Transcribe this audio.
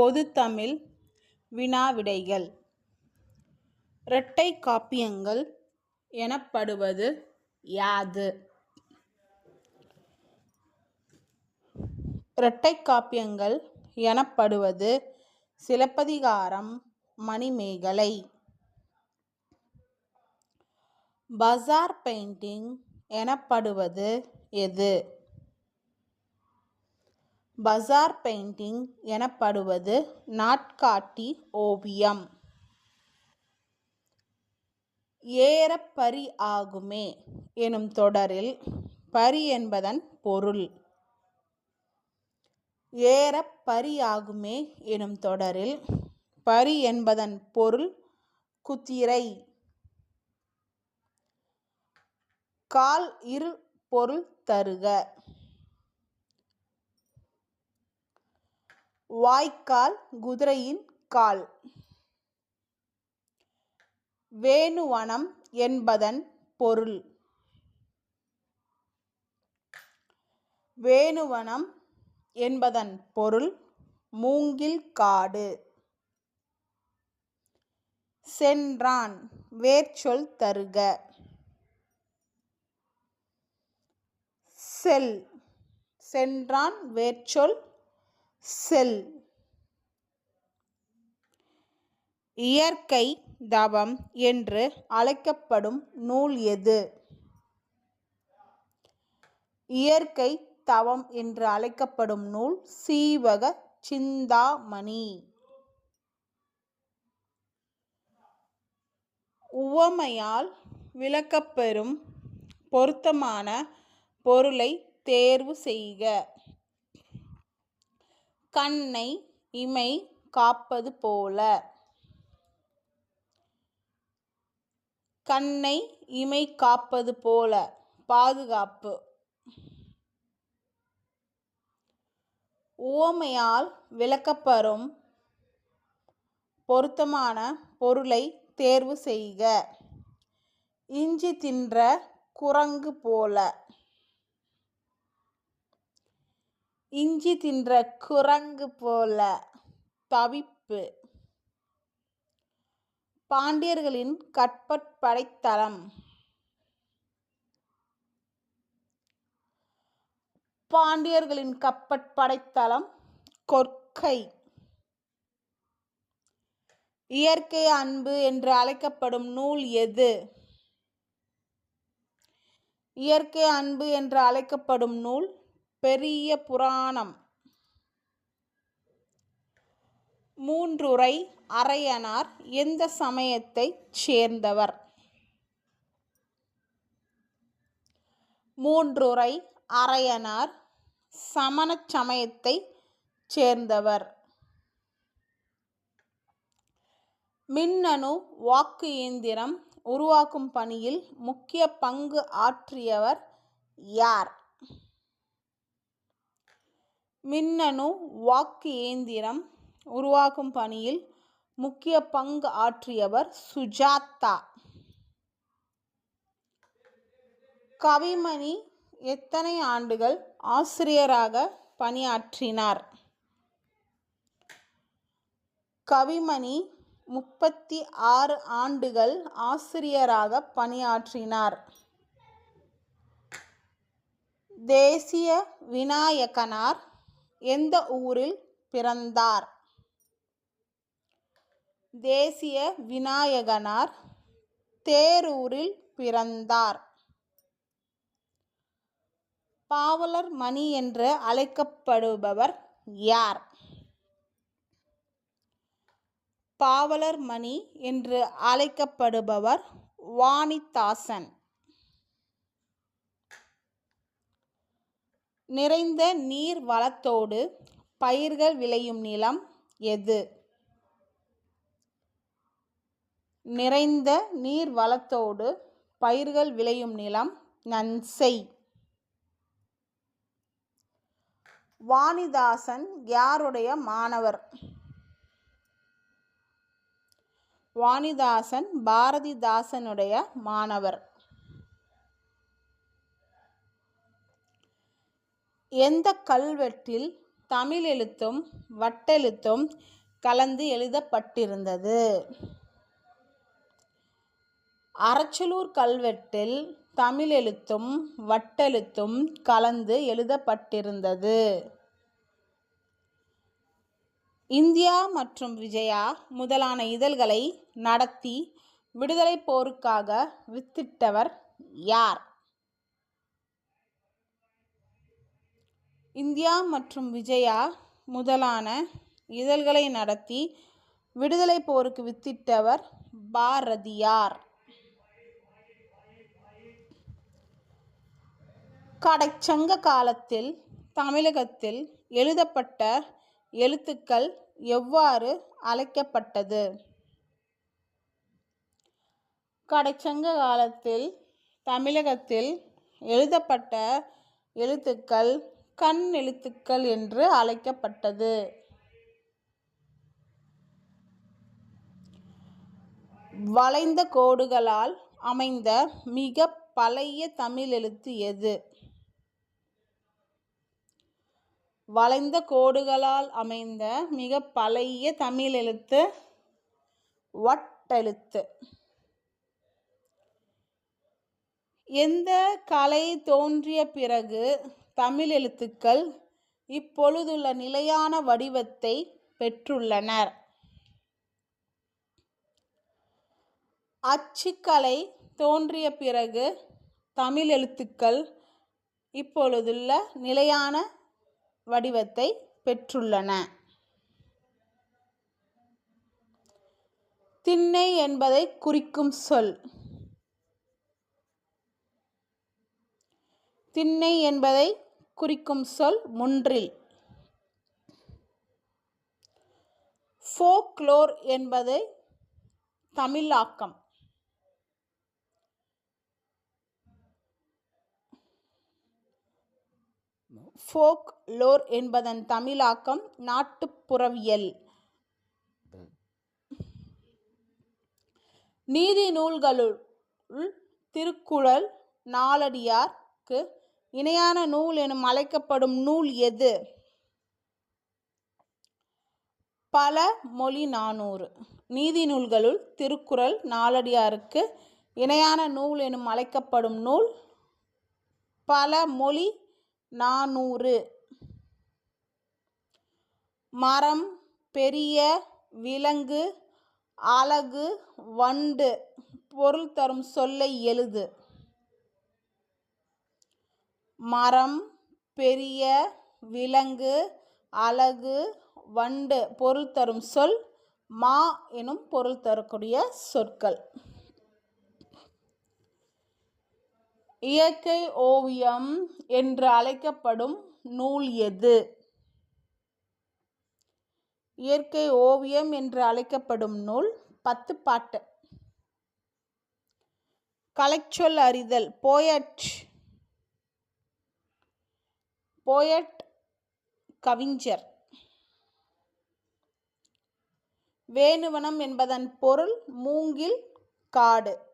பொதுத்தமிழ் வினாவிடைகள். இரட்டை காப்பியங்கள் எனப்படுவது யாது? இரட்டை காப்பியங்கள் எனப்படுவது சிலப்பதிகாரம் மணிமேகலை. பஜார் பெயிண்டிங் எனப்படுவது எது? பஜார் பெயிண்டிங் எனப்படுவது நாட்காட்டி ஓவியம். ஏறப்பரி ஆகுமே எனும் தொடரில் பரி என்பதன் பொருள். ஏறப் பரி ஆகுமே எனும் தொடரில் பரி என்பதன் பொருள் குதிரை. கால் இரு பொருள் தருக. வாய்க்கால் குதிரையின் கால். வேணுவனம் என்பதன் பொருள். வேணுவனம் என்பதன் பொருள் மூங்கில் காடு. சென்றான் வேர்ச்சொல் தருக. செல். சென்றான் வேர்ச்சொல் செல். இயற்கை தவம் என்று அழைக்கப்படும் நூல் எது? இயற்கை தவம் என்று அழைக்கப்படும் நூல் சீவக சிந்தாமணி. உவமையால் விளக்கப்பெறும் பொருத்தமான பொருளை தேர்வு செய்க. கண்ணை இமை காப்பது போல. கண்ணை இமை காப்பது போல. பாதுகாப்பு. உவமையால் விளக்கப்பெறும் பொருத்தமான பொருளை தேர்வு செய்க. இஞ்சி தின்ற குரங்கு போல. இஞ்சி தின்ற குரங்கு போல தவிப்பு. பாண்டியர்களின் கப்பற்படைத்தளம் பாண்டியர்களின் கப்பற்படைத்தளம் கொற்கை. இயற்கை அன்பு என்று அழைக்கப்படும் நூல் எது? இயற்கை அன்பு என்று அழைக்கப்படும் நூல் பெரிய புராணம். மூன்றுரை அரையனார் எந்த சமயத்தைச் சேர்ந்தவர்? மூன்றுரை அரையனார் சமண சமயத்தைச் சேர்ந்தவர். மின்னணு வாக்கு இயந்திரம் உருவாக்கும் பணியில் முக்கிய பங்கு ஆற்றியவர் யார்? மின்னணு வாக்கு இயந்திரம் உருவாக்கும் பணியில் முக்கிய பங்கு ஆற்றியவர் சுஜாதா. கவிமணி எத்தனை ஆண்டுகள் ஆசிரியராக பணியாற்றினார்? கவிமணி முப்பத்தி ஆறு ஆண்டுகள் ஆசிரியராக பணியாற்றினார். தேசிய விநாயகனார் எந்த ஊரில் பிறந்தார்? தேசிய விநாயகனார் தேரூரில் பிறந்தார். பாவலர் மணி என்று அழைக்கப்படுபவர் யார்? பாவலர் மணி என்று அழைக்கப்படுபவர் வாணிதாசன். நிறைந்த நீர் வளத்தோடு பயிர்கள் விளையும் நிலம் எது? நிறைந்த நீர் வளத்தோடு பயிர்கள் விளையும் நிலம் நன்செய். வாணிதாசன் யாருடைய மாணவர்? வாணிதாசன் பாரதிதாசனுடைய மாணவர். எந்த கல்வெட்டில் தமிழ் எழுத்தும் வட்டெழுத்தும் கலந்து எழுதப்பட்டிருந்தது? அரச்சலூர் கல்வெட்டில் தமிழ் எழுத்தும் வட்டெழுத்தும் கலந்து எழுதப்பட்டிருந்தது. இந்தியா மற்றும் விஜயா முதலான இதழ்களை நடத்தி விடுதலை போருக்காக வித்திட்டவர் யார்? இந்தியா மற்றும் விஜயா முதலான இதழ்களை நடத்தி விடுதலைப் போருக்கு வித்திட்டவர் பாரதியார். கடைச்சங்க காலத்தில் தமிழகத்தில் எழுதப்பட்ட எழுத்துக்கள் எவ்வாறு அழைக்கப்பட்டது? கடைச்சங்க காலத்தில் தமிழகத்தில் எழுதப்பட்ட எழுத்துக்கள் கண் எழுத்துக்கள் என்று அழைக்கப்பட்டது. வளைந்த கோடுகளால் அமைந்த மிக பழைய தமிழ் எழுத்து எது? வளைந்த கோடுகளால் அமைந்த மிக பழைய தமிழ் எழுத்து வட்டெழுத்து. எந்த கலை தோன்றிய பிறகு தமிழ் எழுத்துக்கள் இப்பொழுதுள்ள நிலையான வடிவத்தை பெற்றுள்ளனர். அச்சுக்கலை தோன்றிய பிறகு தமிழ் எழுத்துக்கள் இப்பொழுதுள்ள நிலையான வடிவத்தை பெற்றுள்ளன. திண்ணை என்பதை குறிக்கும் சொல். திண்ணை என்பதை குறிக்கும் சொல் முன்றில். ஃபோக்லோர் என்பது தமிழாக்கம். ஃபோக் லோர் என்பதன் தமிழாக்கம் நாட்டுப்புறவியல். நீதி நூல்களுள் திருக்குறள் நாலடியார்க்கு இணையான நூல் எனும் அழைக்கப்படும் நூல் எது? பல மொழி நானூறு. நீதி நூல்களுள் திருக்குறள் நாலடியாருக்கு இணையான நூல் எனும் அழைக்கப்படும் நூல் பல மொழி நானூறு. மரம் பெரிய விலங்கு அழகு வண்டு பொருள் தரும் சொல்லை எழுது. மரம் பெரிய விலங்கு அழகு வண்டு பொருள் தரும் சொல் மா எனும் பொருள் தரக்கூடிய சொற்கள். இயற்கை ஓவியம் என்று அழைக்கப்படும் நூல் எது? இயற்கை ஓவியம் என்று அழைக்கப்படும் நூல் பத்து பாட்டு. கலைச்சொல் அறிதல் போயட் போயட் கவிஞர். வேணுவனம் என்பதன் பொருள் மூங்கில் காடு.